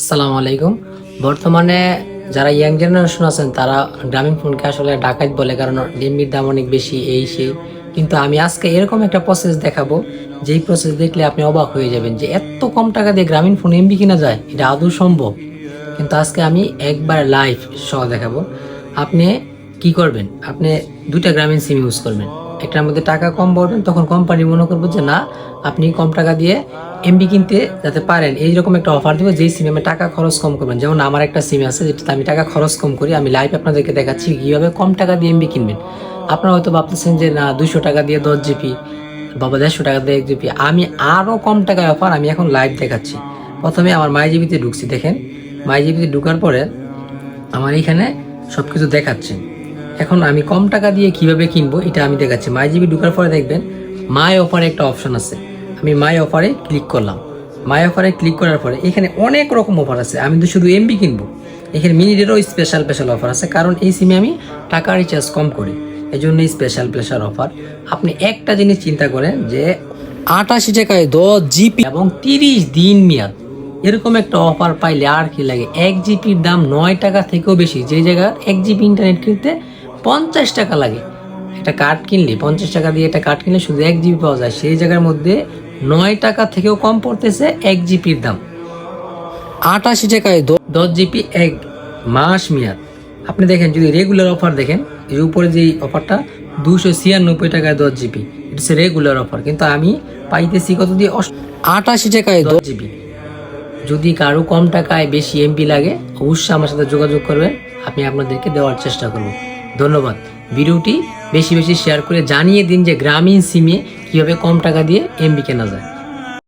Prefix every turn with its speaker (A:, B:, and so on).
A: আসসালামু আলাইকুম। বর্তমানে যারা ইয়াং জেনারেশন আছেন, তারা গ্রামীণ ফোনকে আসলে ডাকাত বলে, কারণ ডিম্বির দাম অনেক বেশি, এই সেই। কিন্তু আমি আজকে এরকম একটা প্রসেস দেখাবো, যেই প্রসেস দেখলে আপনি অবাক হয়ে যাবেন যে এত কম টাকা দিয়ে গ্রামীণ ফোন এমবি কিনা যায়, এটা আদৌ সম্ভব? কিন্তু আজকে আমি একবার লাইভ সহ দেখাবো। আপনি কি করবেন? আপনি দুইটা গ্রামীণ সিম ইউজ করবেন। একটার মধ্যে টাকা কম পড়বেন তখন কোম্পানি মনে করব যে না, আপনি কম টাকা দিয়ে এমবি কিনতে যাতে পারেন, এইরকম একটা অফার দেবো যেই সিমে টাকা খরচ কম করবেন। যেমন আমার একটা সিম আছে যেটাতে আমি টাকা খরচ কম করি, আমি লাইভ আপনাদেরকে দেখাচ্ছি কীভাবে কম টাকা দিয়ে এমবি কিনবেন। আপনারা হয়তো ভাবতেছেন যে, না, দুশো টাকা দিয়ে দশ জিবি বাবা দেড়শো টাকা দিয়ে এক জিবি আমি আরও কম টাকায় অফার আমি এখন লাইভ দেখাচ্ছি। প্রথমে আমার মাই জিবিতে ঢুকছি, দেখেন। মাই জিবিতে ঢুকার পরে আমার এখানে সব কিছু দেখাচ্ছে এখন আমি কম টাকা দিয়ে কীভাবে কিনবো, এটা আমি দেখাচ্ছি। মাই জিবি ঢুকার পরে দেখবেন মাই অফারে একটা অপশন আছে। আমি মাই অফারে ক্লিক করলাম। মাই অফারে ক্লিক করার পরে এখানে অনেক রকম অফার আছে। আমি তো শুধু এমবি কিনবো। এখানে মিনিটেরও স্পেশাল স্পেশাল অফার আছে। কারণ এই সিমে আমি টাকা রিচার্জ কম করি। এই জন্য স্পেশাল স্পেশাল অফার আপনি একটা জিনিস চিন্তা করেন যে আটাশি টাকায় দশ জিপি এবং তিরিশ দিন মেয়াদ, এরকম একটা অফার পাইলে আর কি লাগে? এক জিপির দাম নয় টাকা থেকেও বেশি। যে জায়গা এক জিবি ইন্টারনেট কিনতে পঞ্চাশ টাকা লাগে। একটা কার্ড কিনলে, পঞ্চাশ টাকা দিয়ে একটা কার্ড কিনলে শুধু এক জিবি পাওয়া যায়। সেই জায়গার মধ্যে নয় টাকা থেকেও কম পড়তেছে এক জিপির দাম। আটাশি টাকায় দশ জিপি এক মাস মেয়াদ। আপনি দেখেন, যদি রেগুলার অফার দেখেন এর উপরে যে অফারটা দুশো ছিয়ানব্বই টাকায় দশ জিবি এটা রেগুলার অফার কিন্তু আমি পাইতেছি কত দিয়ে আটাশি টাকায় দশ জিবি যদি কারও কম টাকায় বেশি এমপি লাগে, অবশ্যই আমার সাথে যোগাযোগ করবেন। আমি আপনাদেরকে দেওয়ার চেষ্টা করব। ধন্যবাদ। ভিডিওটি বেশি বেশি শেয়ার করে জানিয়ে দিন যে গ্রামীণ সিমে কীভাবে কম টাকা দিয়ে এমবি কেনা যায়?